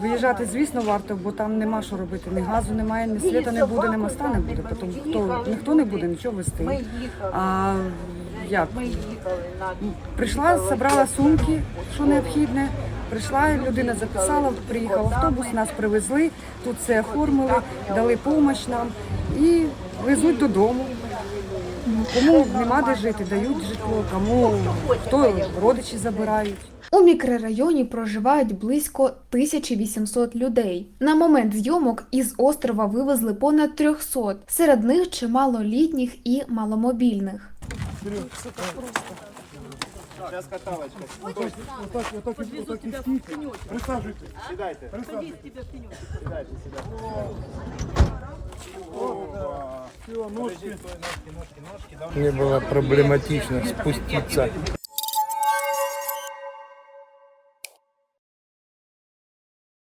Виїжджати, звісно, варто, бо там нема що робити. Ні газу немає, ні світа не буде, ні моста не буде. Тому хто ніхто не буде нічого вести. А як прийшла, забрала сумки, що необхідне. Прийшла людина, записала, приїхав автобус, нас привезли, тут все оформили, дали допомогу нам і везуть додому. Кому нема де жити, дають житло, кому хто родичі забирають. У мікрорайоні проживають близько 1800 людей. На момент зйомок із острова вивезли понад 300. Серед них чимало літніх і маломобільних. Сейчас каталочка. Вот так, вот не было проблематично спуститься.